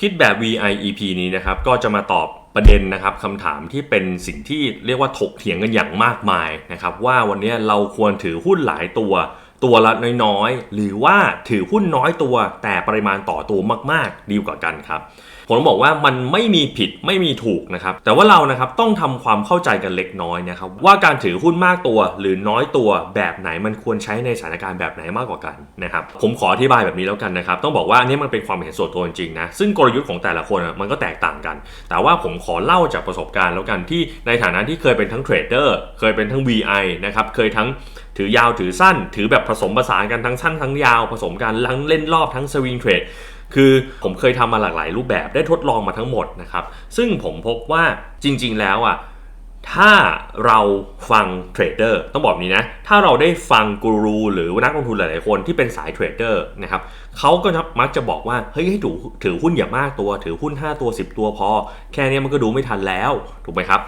คิดแบบ VI EP นี้นะครับก็จะมาตอบประเด็นนะครับคำถามที่เป็นสิ่งที่เรียกว่าถกเถียงกันอย่างมากมายนะครับว่าวันนี้เราควรถือหุ้นหลายตัว ตัวละน้อยๆ หรือว่าถือหุ้นน้อยตัว แต่ปริมาณต่อตัวมากๆ ดีกว่ากันครับ ผมบอกว่ามันไม่มีผิดไม่มีถูกนะครับ แต่ว่าเรานะครับต้องทำความเข้าใจกันเล็กน้อยนะครับว่าการถือหุ้นมากตัวหรือน้อยตัวแบบไหนมันควรใช้ในสถานการณ์แบบไหนมากกว่ากันนะครับผมขออธิบายแบบนี้แล้วกันนะครับต้องบอกว่าอันนี้มันเป็นความเห็นส่วนตัวจริงๆนะซึ่งกลยุทธ์ของแต่ละคนมันก็แตกต่างกัน แต่ว่าผมขอเล่าจากประสบการณ์แล้วกันที่ในฐานะที่เคยเป็นทั้งเทรดเดอร์เคยเป็นทั้ง VI นะครับเคยทั้งถือยาวถือสั้น ถือแบบผสมผสานกันทั้งสั้นทั้งยาวผสมกันทั้งเล่นรอบทั้งสวิงเทรด คือผมเคยทำมาหลากหลายรูปแบบได้ทดลองมาทั้งหมดนะครับ ซึ่งผมพบว่าจริง ๆ แล้วอะถ้าเราฟังเทรดเดอร์ต้องบอกนี้นะ ถ้าเราได้ฟังกูรูหรือนักลงทุนหลายๆคนที่เป็นสายเทรดเดอร์นะครับเขาก็มักจะบอกว่าเฮ้ยให้ถือถือหุ้นอย่ามากตัว ถือหุ้น 5 ตัว 10 ตัวพอ แค่นี้มันก็ดูไม่ทันแล้วถูกไหมครับ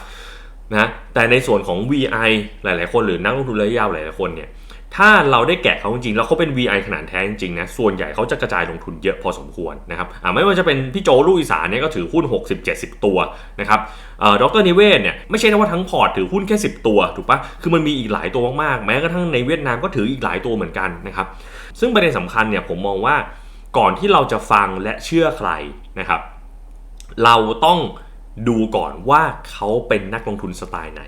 นะแต่ในส่วนของ VI หลาย ๆ คนหรือนักลงทุนระยะยาวหลาย ๆ คนเนี่ย ถ้าเราได้แกะเขาจริงๆ แล้วเขาเป็น VI ขนาดแท้จริงๆนะ ส่วนใหญ่เขาจะกระจายลงทุนเยอะพอสมควรนะครับไม่ว่าจะเป็นพี่โจลูกอีสานเนี่ยก็ถือหุ้น 60-70 ตัวนะครับเอ่อดรนิเวศเนี่ยไม่ใช่ว่าทั้งพอร์ตถือหุ้นแค่ 10 ตัวถูกปะคือมันมีอีกหลายตัวมากๆ แม้กระทั่งในเวียดนามก็ถืออีกหลายตัวเหมือนกันนะครับ ซึ่งประเด็นสำคัญเนี่ยผมมองว่าก่อนที่เราจะฟังและเชื่อใครนะครับ เราต้องดูก่อนว่าเขาเป็นนักลงทุนสไตล์ไหน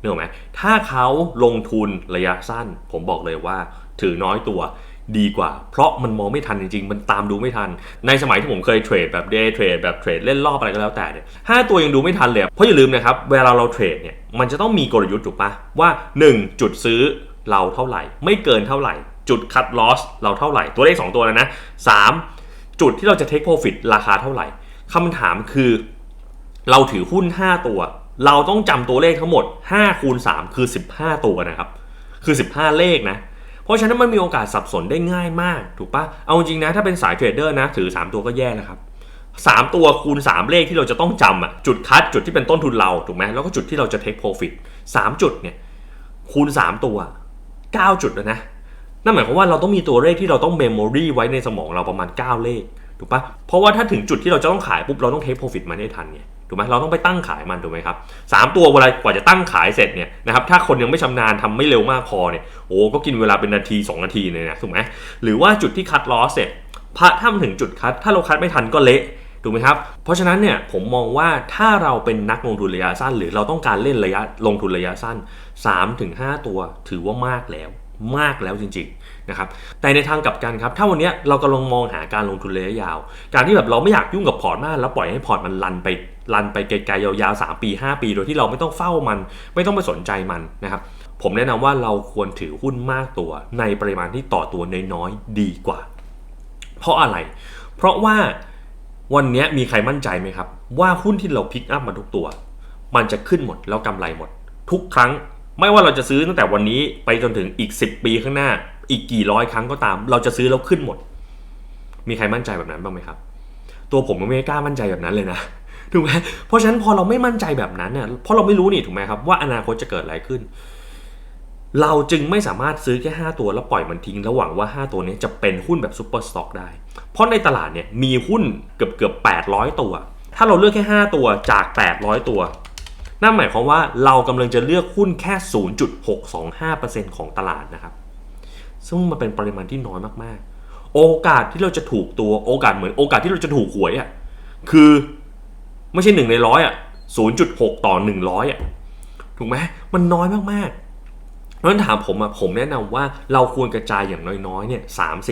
นกออกไหมถ้าเขาลงทุนระยะสั้น ผมบอกเลยว่า ถือน้อยตัวดีกว่า เพราะมันมองไม่ทันจริงๆ มันตามดูไม่ทัน ในสมัยที่ผมเคยเทรดแบบเดย์เทรดแบบเทรดเล่นรอบอะไรก็แล้วแต่เนี่ยห้าตัวยังดูไม่ทันเลย เพราะอย่าลืมนะครับ เวลาเราเทรดเนี่ยมันจะต้องมีกลยุทธ์ถูกปะว่า 1 จุดซื้อเราเท่าไหร่ ไม่เกินเท่าไหร่ จุดคัดลอสเราเท่าไหร่ ตัวเลข 2 ตัวแล้วนะ 3 จุดที่เราจะเทคโปรฟิตราคาเท่าไหร่คำถามคือ เราถือหุ้น 5 ตัว เราต้องจำตัวเลขทั้งหมด5คูณ3คือ 15 ตัวนะครับ คือ 15 เลขนะ เพราะฉะนั้นมันมีโอกาสสับสนได้ง่ายมาก ถูกปะเอาจริงนะ ถ้าเป็นสายเทรดเดอร์นะ ถือ 3 ตัวก็แย่แล้วครับ 3 ตัวคูณ 3 เลขที่เราจะต้องจำอะจุดคัด จุดที่เป็นต้นทุนเรา ถูกไหมแล้วก็จุดที่เราจะเทคโปรฟิต3จุดเนี่ย คูณ 3 ตัว 9 จุดแล้วนะ นั่นหมายความว่าเราต้องมีตัวเลขที่เราต้องเมมโมรีไว้ในสมองเราประมาณ 9 เลข ถูกปะเพราะว่าถ้าถึงจุดที่เราจะต้องขายปุ๊บเราต้องเทคโปรฟิตมาได้ทันไง ถูกไหมเราต้องไปตั้งขายมันถูกไหมครับสามตัวเวลากว่าจะตั้งขายเสร็จเนี่ยนะครับถ้าคนยังไม่ชำนาญทำไม่เร็วมากพอเนี่ยโอ้ก็กินเวลาเป็นนาที 2 นาทีเลยนะถูกไหมหรือว่าจุดที่คัดลอสเสร็จพระถ้ามันถึงจุดคัด ถ้าเราคัดไม่ทันก็เละถูกไหมครับเพราะฉะนั้นเนี่ยผมมองว่าถ้าเราเป็นนักลงทุนระยะสั้น หรือเราต้องการเล่นระยะลงทุนระยะสั้น 3-5 ตัวถือว่ามากแล้วมากแล้วจริง ๆ นะครับแต่ในทางกลับกันครับถ้าวันนี้เรากำลังมองหาการลงทุนระยะยาว การที่แบบเราไม่อยากยุ่งกับพอร์ตมาก แล้วปล่อยให้พอร์ตมันรันไปรันไปไกลๆยาวๆ 3 ปี 5 ปี โดยที่เราไม่ต้องเฝ้ามัน ไม่ต้องไปสนใจมันนะครับผมแนะนำว่าเราควรถือหุ้นมากตัว ในปริมาณที่ต่อตัวน้อยๆดีกว่า เพราะอะไร เพราะว่าวันนี้มีใครมั่นใจไหมครับ ว่าหุ้นที่เราพิกอัพมาทุกตัว มันจะขึ้นหมดแล้วกำไรหมด ทุกครั้ง ไม่ว่าเราจะซื้อตั้งแต่วันนี้ไปจนถึงอีก 10 ปีข้างหน้า อีกกี่ร้อยครั้งก็ตาม เราจะซื้อแล้วขึ้นหมด มีใครมั่นใจแบบนั้นบ้างไหมครับ ตัวผมก็ไม่กล้ามั่นใจแบบนั้นเลยนะถูกไหมเพราะฉะนั้นพอเราไม่มั่นใจแบบนั้นเนี่ยเพราะเราไม่รู้นี่ถูกไหมครับว่าอนาคตจะเกิดอะไรขึ้น เราจึงไม่สามารถซื้อแค่ 5 ตัวแล้วปล่อยมันทิ้งระหว่างว่า 5 ตัวนี้จะเป็นหุ้นแบบซูเปอร์สต็อกได้ เพราะในตลาดเนี่ยมีหุ้นเกือบเกือบ800 ตัว ถ้าเราเลือกแค่ 5 ตัวจาก 800 ตัวนั่นหมายความว่าเรากำลังจะเลือกหุ้นแค่ 0.625%ของตลาดนะครับ ซึ่งมันเป็นปริมาณที่น้อยมากๆ โอกาสที่เราจะถูกตัวโอกาสเหมือนโอกาสที่เราจะถูกหวยอะคือไม่ใช่หนึ่งในร้อยอะ0.6ต่อ100อะถูกไหมมันน้อยมากๆเพราะฉะนั้นถามผมอะผมแนะนำว่าเราควรกระจายอย่างน้อยๆเนี่ย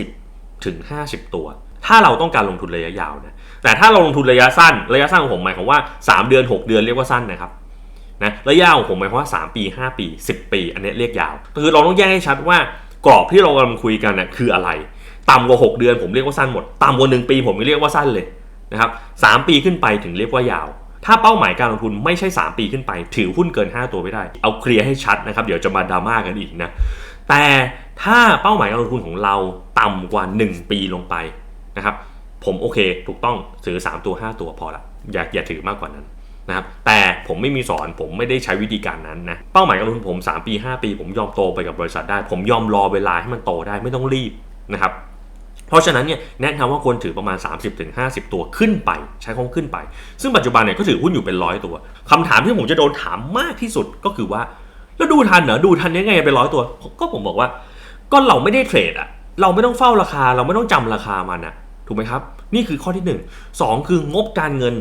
30ถึง50ตัว ถ้าเราต้องการลงทุนระยะยาวนะแต่ถ้าเราลงทุนระยะสั้น ระยะสั้นของผมหมายความว่า 3 เดือน 6 เดือนเรียกว่าสั้นนะครับนะระยะของผมหมายความว่า 3 ปี 5 ปี 10 ปี อันนี้เรียกยาวคือเราต้องแยกให้ชัดว่า กรอบที่เรากำลังคุยกันน่ะคืออะไร ต่ำกว่า 6 เดือนผมเรียกว่าสั้นหมด ต่ำกว่า 1 ปีผมเรียกว่าสั้นเลยนะครับสปีขึ้นไปถึงเรียกว่ายาว ถ้าเป้าหมายการลงทุนไม่ใช่ 3 ปีขึ้นไป ถือหุ้นเกิน 5 ตัวไม่ได้ เอาเคลียร์ให้ชัดนะครับ เดี๋ยวจะมาดราม่ากันอีกนะ แต่ถ้าเป้าหมายการลงทุนของเราต่ำกว่า 1 ปีลงไปนะครับ ผมโอเค ถูกต้องถือ 3 ตัว 5 ตัวพอละ อย่าอย่าถือมากกว่านั้น นะครับแต่ผมไม่มีสอนผมไม่ได้ใช้วิธีการนั้นนะเป้าหมายการลงทุนผม 3 ปี 5 ปี ผมยอมโตไปกับบริษัทได้ ผมยอมรอเวลาให้มันโตได้ไม่ต้องรีบนะครับเพราะฉะนั้นเนี่ยแนะนำว่าควรถือประมาณ 30-50 ตัวขึ้นไป ใช้คำว่าขึ้นไป ซึ่งปัจจุบันเนี่ยก็ถือหุ้นอยู่เป็นร้อยตัวคำถามที่ผมจะโดนถามมากที่สุดก็คือว่าแล้วดูทันเหรอดูทันยังไงเป็นร้อยตัว ก็ผมบอกว่า ก็เราไม่ได้เทรดอะเราไม่ต้องเฝ้าราคา เราไม่ต้องจำราคามันอะถูกไหมครับ นี่คือข้อที่หนึ่งสองคืองบการเงิน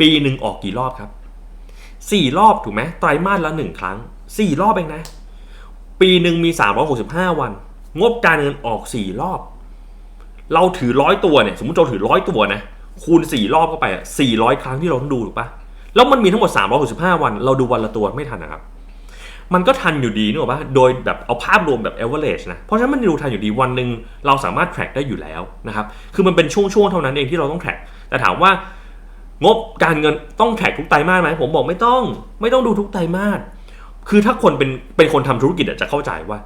ปีหนึ่งออกกี่รอบครับสี่รอบถูกไหมไตรมาสละหนึ่งครั้งสี่รอบเองนะ ปีหนึ่งมี365วัน งบการเงินออก4รอบ เราถือร้อยตัวเนี่ยสมมติเราถือร้อยตัวนะคูณ4รอบเข้าไปอะ400ครั้งที่เราต้องดูถูกปะแล้วมันมีทั้งหมด365วัน เราดูวันละตัวไม่ทันนะครับ มันก็ทันอยู่ดีนึกออกปะโดยแบบเอาภาพรวมแบบ average นะ เพราะฉะนั้นมันดูทันอยู่ดีวันหนึ่งเราสามารถ track ได้อยู่แล้วนะครับ คือมันเป็นช่วงๆเท่านั้นเองที่เราต้อง track แต่ถามว่า งบการเงินต้องแขกทุกไตรมาสไหมผมบอกไม่ต้อง ไม่ต้องดูทุกไตรมาสคือถ้าคนเป็นเป็นคนทำธุรกิจจะเข้าใจว่า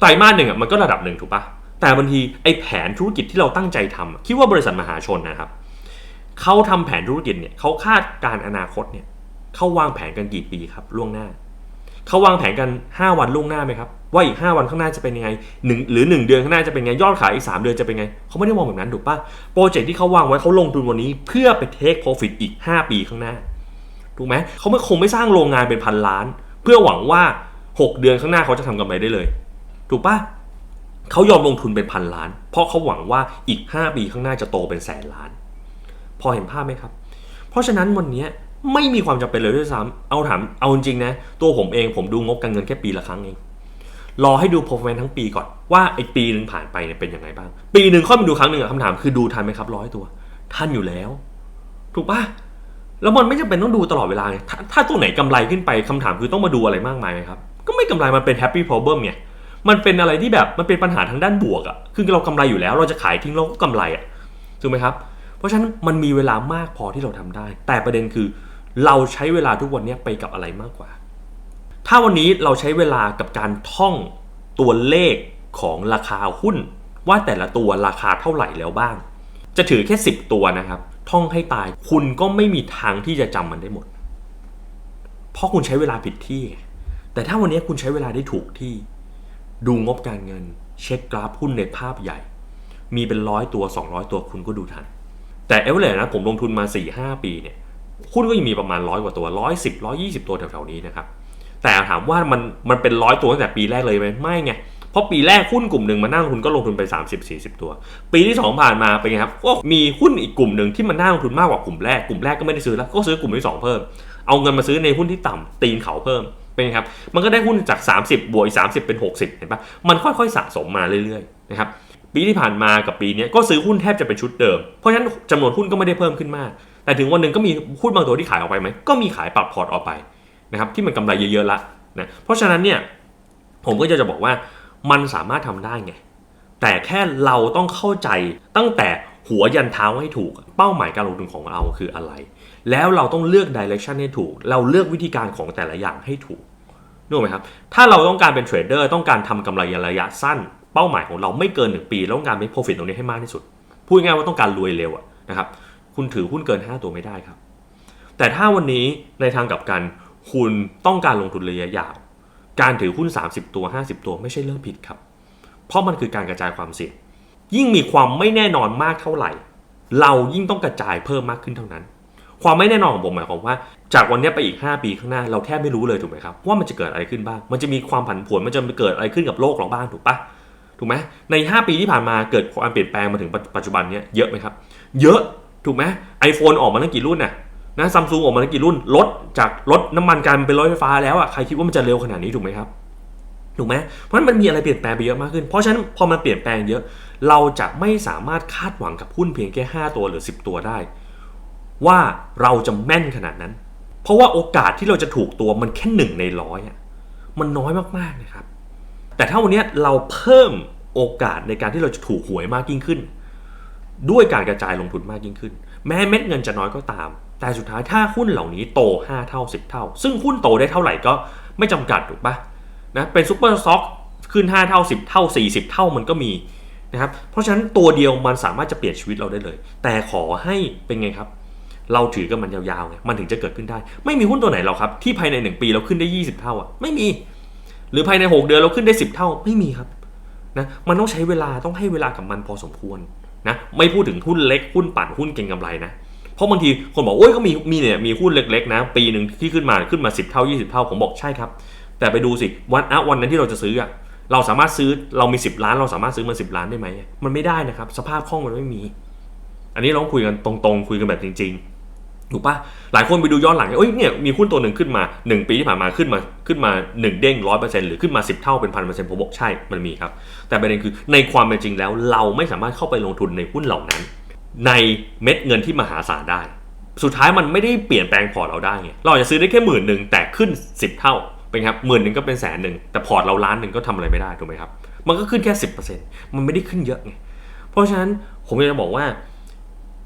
ไตรมาสหนึ่งอะมันก็ระดับหนึ่งถูกปะแต่บางทีไอ้แผนธุรกิจที่เราตั้งใจทำอะคิดว่าบริษัทมหาชนนะครับเขาทำแผนธุรกิจเนี่ยเขาคาดการอนาคตเนี่ยเขาวางแผนกันกี่ปีครับล่วงหน้า เขาวางแผนกัน 5 วันล่วงหน้าไหมครับ ว่าอีก 5 วันข้างหน้าจะเป็นยังไงหนึ่งหรือ 1 เดือนข้างหน้าจะเป็นไงยอดขายอีก 3 เดือนจะเป็นไงเขาไม่ได้มองแบบนั้นถูกปะโปรเจกต์ที่เขาวางไว้เขาลงทุนวันนี้ เพื่อไปเทคโปรฟิตอีก 5 ปีข้างหน้าถูกไหมเขาไม่คงไม่สร้างโรงงานเป็นพันล้าน เพื่อหวังว่า 6 เดือนข้างหน้าเขาจะทำกำไรได้เลย ถูกปะเขายอมลงทุนเป็นพันล้าน เพราะเขาหวังว่าอีก 5 ปีข้างหน้าจะโตเป็นแสนล้าน พอเห็นภาพไหมครับ เพราะฉะนั้นวันนี้ ไม่มีความจำเป็นเลยด้วยซ้ำเอาถามเอาจริงนะ ตัวผมเองผมดูงบการเงินแค่ปีละครั้งเองรอให้ดู performance ทั้งปีก่อนว่าไอ้ปีหนึ่งผ่านไปเนี่ยเป็นยังไงบ้าง ปีหนึ่งค่อยมาดูครั้งหนึ่งอะคำถามคือดูทันไหมครับร้อยตัวทันอยู่แล้ว ถูกปะแล้วมันไม่จำเป็นต้องดูตลอดเวลาไงถถ้าตัวไหนกำไรขึ้นไปคำถามคือต้องมาดูอะไรมากมายไหมครับ ก็ไม่กำไรมันเป็น happy problem ไงมันเป็นอะไรที่แบบมันเป็นปัญหาทางด้านบวกอะคือเรากำไรอยู่แล้ว เราจะขายทิ้งเราก็กำไรอะถูกไหมครับ เพราะฉะนั้นมันมีเวลามากพอที่เราทำได้ แต่ประเด็นคือ เราใช้เวลาทุกวันนี้ไปกับอะไรมากกว่า ถ้าวันนี้เราใช้เวลากับการท่องตัวเลขของราคาหุ้น ว่าแต่ละตัวราคาเท่าไหร่แล้วบ้าง จะถือแค่ 10 ตัวนะครับ ท่องให้ตายคุณก็ไม่มีทางที่จะจำมันได้หมด เพราะคุณใช้เวลาผิดที่ แต่ถ้าวันนี้คุณใช้เวลาได้ถูกที่ ดูงบการเงิน เช็คกราฟหุ้นในภาพใหญ่ มีเป็นร้อยตัว 200 ตัวคุณก็ดูทัน แต่เอเวอเรสนะผมลงทุนมา 4-5 ปีเนี่ย หุ้นก็ยังมีประมาณร้อยกว่าตัวร้อยสิบร้อยี่สิบตัวแถวๆนี้นะครับแต่ถามว่ามันมันเป็นร้อยตัวตั้งแต่ปีแรกเลยไหมไม่ไงเพราะปีแรกหุ้นกลุ่มหนึ่งมานั่งลงทุนก็ลงทุนไป 30-40 ตัว ปีที่ 2 ผ่านมาเป็นไงครับก็มีหุ้นอีกกลุ่มหนึ่งที่มันน่าลงทุนมากกว่ากลุ่มแรกกลุ่มแรกก็ไม่ได้ซื้อแล้วก็ซื้อกลุ่มที่ 2 เพิ่ม เอาเงินมาซื้อในหุ้นที่ต่ำตีนเขาเพิ่มเป็นไงครับมันก็ได้หุ้นจาก 30 บวกอีก30 เป็น 60 เห็นปะมันค่อยๆสะสมมาเรื่อยๆนะครับปีที่ผ่านมากับปีนี้ก็ซื้อหุ้นแทบจะเป็นชุดเดิม เพราะฉะนั้นจำนวนหุ้นก็ไม่ได้เพิ่มขึ้นมาก แต่ถึงวันหนึ่งก็มีหุ้นบางตัวที่ขายออกไปไหมก็มีขายปรับพอร์ตออกไปนะครับที่มันกำไรเยอะๆละนะเพราะฉะนั้นเนี่ยผมก็จะจะบอกว่ามันสามารถทำได้ไงแต่แค่เราต้องเข้าใจตั้งแต่หัวยันเท้าให้ถูก เป้าหมายการลงทุนของเราคืออะไร แล้วเราต้องเลือกดิเรกชันให้ถูก เราเลือกวิธีการของแต่ละอย่างให้ถูกนึกไหมครับ ถ้าเราต้องการเป็นเทรดเดอร์ต้องการทำกำไรระยะสั้น เป้าหมายของเราไม่เกิน 1 ปีแล้วต้องการเป็น profit ตรงนี้ให้มากที่สุด พูดง่ายๆว่าต้องการรวยเร็วนะครับ คุณถือหุ้นเกิน 5 ตัวไม่ได้ครับ แต่ถ้าวันนี้ในทางกลับกัน คุณต้องการลงทุนระยะยาว การถือหุ้น 30 ตัว 50 ตัวไม่ใช่เรื่องผิดครับ เพราะมันคือการกระจายความเสี่ยง ยิ่งมีความไม่แน่นอนมากเท่าไหร่ เรายิ่งต้องกระจายเพิ่มมากขึ้นเท่านั้น ความไม่แน่นอนของผมหมายความว่า จากวันนี้ไปอีก 5 ปีข้างหน้าเราแทบไม่รู้เลยถูกไหมครับว่ามันจะเกิดอะไรขึ้นบ้าง มันจะมีความผันผวน มันจะเกิดอะไรขึ้นกับโลกเราบ้างถูกปะถูกไหมใน 5 ปีที่ผ่านมาเกิดความเปลี่ยนแปลงมาถึงปัจจุบันเนี้ยเยอะไหมครับ เยอะ ถูกไหมไอโฟนออกมาตั้งกี่รุ่นน่ะนะซัมซุงออกมาตั้งกี่รุ่นรถจากรถน้ำมันกลายเป็นรถไฟฟ้าแล้วอะใครคิดว่ามันจะเร็วขนาดนี้ถูกไหมครับถูกไหมเพราะฉะนั้นมันมีอะไรเปลี่ยนแปลงไปเยอะมากขึ้น เพราะฉะนั้นพอมันเปลี่ยนแปลงเยอะ เราจะไม่สามารถคาดหวังกับหุ้นเพียงแค่ 5 ตัวหรือ 10 ตัวได้ ว่าเราจะแม่นขนาดนั้น เพราะว่าโอกาสที่เราจะถูกตัวมันแค่หนึ่งในร้อยอะมันน้อยมากๆนะครับ แต่ถ้าวันนี้เราเพิ่มโอกาสในการที่เราจะถูกหวยมากยิ่งขึ้น ด้วยการกระจายลงทุนมากยิ่งขึ้น แม้เม็ดเงินจะน้อยก็ตาม แต่สุดท้ายถ้าหุ้นเหล่านี้โต 5 เท่า 10 เท่า ซึ่งหุ้นโตได้เท่าไหร่ก็ไม่จำกัดถูกปะนะเป็นซูเปอร์ซ็อกขึ้น 5 เท่า 10 เท่า 40 เท่ามันก็มีนะครับเพราะฉะนั้นตัวเดียวมันสามารถจะเปลี่ยนชีวิตเราได้เลย แต่ขอให้เป็นไงครับ เราถือกับมันยาวๆไงมันถึงจะเกิดขึ้นได้ ไม่มีหุ้นตัวไหนหรอกครับที่ภายใน 1 ปีเราขึ้นได้ 20 เท่าอะไม่มี หรือภายใน 6 เดือนเราขึ้นได้ 10 เท่าไม่มีครับนะมันต้องใช้เวลาต้องให้เวลากับมันพอสมควร นะไม่พูดถึงหุ้นเล็กหุ้นปั่นหุ้นเก็งกำไรนะเพราะบางทีคนบอกโอ้ยก็มีมีเนี่ยมีหุ้นเล็กๆนะ ปีหนึ่งที่ขึ้นมาขึ้นมา 10 เท่า 20 เท่าผมบอกใช่ครับ แต่ไปดูสิวันอะวันนั้นที่เราจะซื้ออะเราสามารถซื้อเรามี 10 ล้าน เราสามารถซื้อมา10 ล้านได้ไหมมันไม่ได้นะครับ สภาพคล่องมันไม่มี อันนี้เราคุยกันตรงๆ คุยกันแบบจริง ๆ ถูกปะหลายคนไปดูย้อนหลังเอ้ยเนี่ยมีหุ้นตัวหนึ่งขึ้นมา 1 ปีที่ผ่านมาขึ้นมาขึ้นมา 1 เด้งร้อยเปอร์เซ็นต์หรือขึ้นมา 10 เท่าเป็นพันเปอร์เซ็นต์ผมบอกใช่มันมีครับ แต่ประเด็นคือในความเป็นจริงแล้ว เราไม่สามารถเข้าไปลงทุนในหุ้นเหล่านั้น ในเม็ดเงินที่มหาศาลได้ สุดท้ายมันไม่ได้เปลี่ยนแปลงพอร์ตเราได้ไงเราอาจจะซื้อได้แค่หมื่นหนึ่งแต่ขึ้น 10 เท่าเป็นครับหมื่นหนึ่งก็เป็นแสนหนึ่งแต่พอร์ตเราล้านหนึ่งก็ทำอะไรไม่ได้ถูกไหมครับมันก็ขึ้นแค่ 10%มันไม่ได้ขึ้นเยอะไงเพราะฉะนั้นผมอยากจะบอกว่า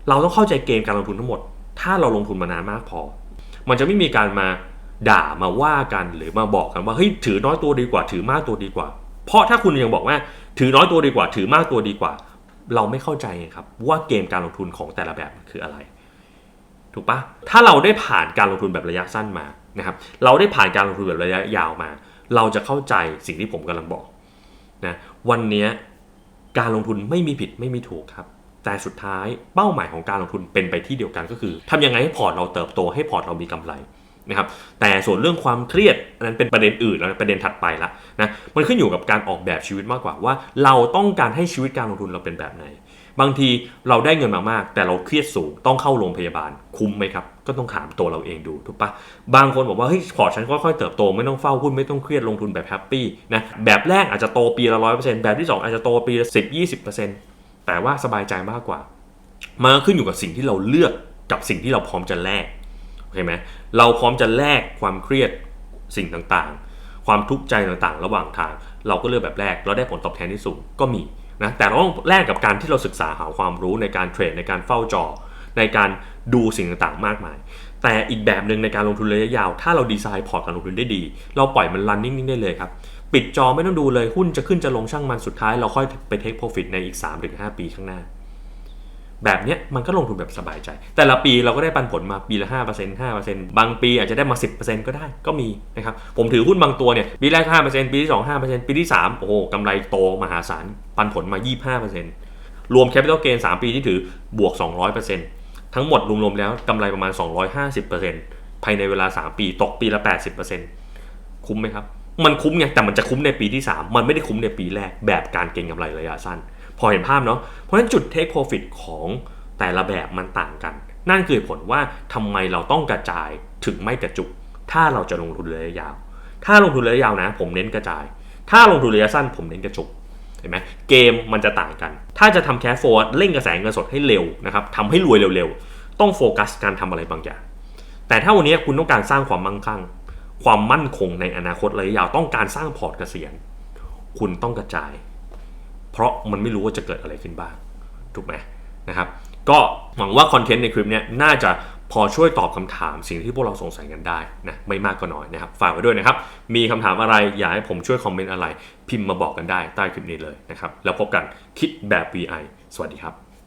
เราต้องเข้าใจเกมการลงทุนทั้งหมด ถ้าเราลงทุนมานานมากพอ มันจะไม่มีการมาด่ามาว่ากันหรือมาบอกกันว่าเฮ้ยถือน้อยตัวดีกว่า ถือมากตัวดีกว่า เพราะถ้าคุณยังบอกว่า ถือน้อยตัวดีกว่า ถือมากตัวดีกว่า เราไม่เข้าใจครับว่าเกมการลงทุนของแต่ละแบบคืออะไร ถูกปะถ้าเราได้ผ่านการลงทุนแบบระยะสั้นมานะครับ เราได้ผ่านการลงทุนแบบระยะยาวมา เราจะเข้าใจสิ่งที่ผมกำลังบอกนะวันนี้การลงทุนไม่มีผิดไม่มีถูกครับ แต่สุดท้ายเป้าหมายของการลงทุนเป็นไปที่เดียวกันก็คือทำยังไงให้พอร์ตเราเติบโตให้พอร์ตเรามีกำไรนะครับแต่ส่วนเรื่องความเครียดอันนั้นเป็นประเด็นอื่นแล้วประเด็นถัดไปละนะมันขึ้นอยู่กับการออกแบบชีวิตมากกว่าว่า เราต้องการให้ชีวิตการลงทุนเราเป็นแบบไหน บางทีเราได้เงินมามาก แต่เราเครียดสูงต้องเข้าโรงพยาบาลคุ้มไหมครับ ก็ต้องถามตัวเราเองดูถูกปะบางคนบอกว่าเฮ้ยพอร์ตฉันค่อยๆเติบโตไม่ต้องเฝ้าหุ้นไม่ต้องเครียดลงทุนแบบแฮปปี้นะแบบแรกอาจจะโตปีละร้อยเปอร์เซ็นต์แบบที่สองอาจจะโตปีละสิบยี่สิบเปอร์เซ็นต์ แต่ว่าสบายใจมากกว่ามันขึ้นอยู่กับสิ่งที่เราเลือกกับสิ่งที่เราพร้อมจะแลกโอเคไหมเราพร้อมจะแลกความเครียดสิ่งต่างๆ ความทุกข์ใจต่างๆ ระหว่างทาง เราก็เลือกแบบแรกเราได้ผลตอบแทนที่สูงก็มีนะแต่เราต้องแลกกับการที่เราศึกษาหาความรู้ในการเทรดในการเฝ้าจอ ในการดูสิ่งต่างๆ มากมาย แต่อีกแบบหนึ่งในการลงทุนระยะยาว ถ้าเราดีไซน์พอร์ตการลงทุนได้ดี เราปล่อยมันรันนิ่งๆได้เลยครับ ปิดจอไม่ต้องดูเลยหุ้นจะขึ้นจะลงช่างมันสุดท้าย เราค่อยไปเทคโปรฟิตในอีก 3-5 ปีข้างหน้า แบบเนี้ยมันก็ลงทุนแบบสบายใจ แต่ละปีเราก็ได้ปันผลมาปีละ 5% 5%บางปีอาจจะได้มา 10%ก็ได้ก็มีนะครับผมถือหุ้นบางตัวเนี่ยปีแรก 5%ปีที่ 2 5%ปีที่ 3 โอ้โหกำไรโตมหาศาลปันผลมา 25%รวม Capital Gain 3ปีที่ถือบวก 200%ทั้งหมดรวมๆแล้วกำไรประมาณ 250%ภายในเวลา 3 ปีตกปีละ 80%คุ้มไหมครับ มันคุ้มไงแต่มันจะคุ้มในปีที่ 3 มันไม่ได้คุ้มในปีแรกแบบการเก็งกำไรระยะสั้น พอเห็นภาพเนาะเพราะฉะนั้นจุด take profit ของแต่ละแบบมันต่างกัน นั่นคือผลว่าทำไมเราต้องกระจายถึงไม่กระจุก ถ้าเราจะลงทุนระยะยาว ถ้าลงทุนระยะยาวนะ ผมเน้นกระจาย ถ้าลงทุนระยะสั้น ผมเน้นกระจุกเห็นไหมเกมมันจะต่างกัน ถ้าจะทำแคสโฟร์เร่งกระแสเงินสดให้เร็วนะครับทำให้รวยเร็วๆ ต้องโฟกัสการทำอะไรบางอย่าง แต่ถ้าวันนี้คุณต้องการสร้างความมั่งคั่ง ความมั่นคงในอนาคตระยะยาวต้องการสร้างพอร์ตเกษียณ คุณต้องกระจาย เพราะมันไม่รู้ว่าจะเกิดอะไรขึ้นบ้าง ถูกไหมนะครับ ก็หวังว่าคอนเทนต์ในคลิปนี้น่าจะพอช่วยตอบคำถามสิ่งที่พวกเราสงสัยกันได้นะไม่มากก็น้อยนะครับ ฝากไว้ด้วยนะครับ มีคำถามอะไรอยากให้ผมช่วยคอมเมนต์อะไร พิมพ์มาบอกกันได้ใต้คลิปนี้เลยนะครับ แล้วพบกันคิดแบบ VI สวัสดีครับ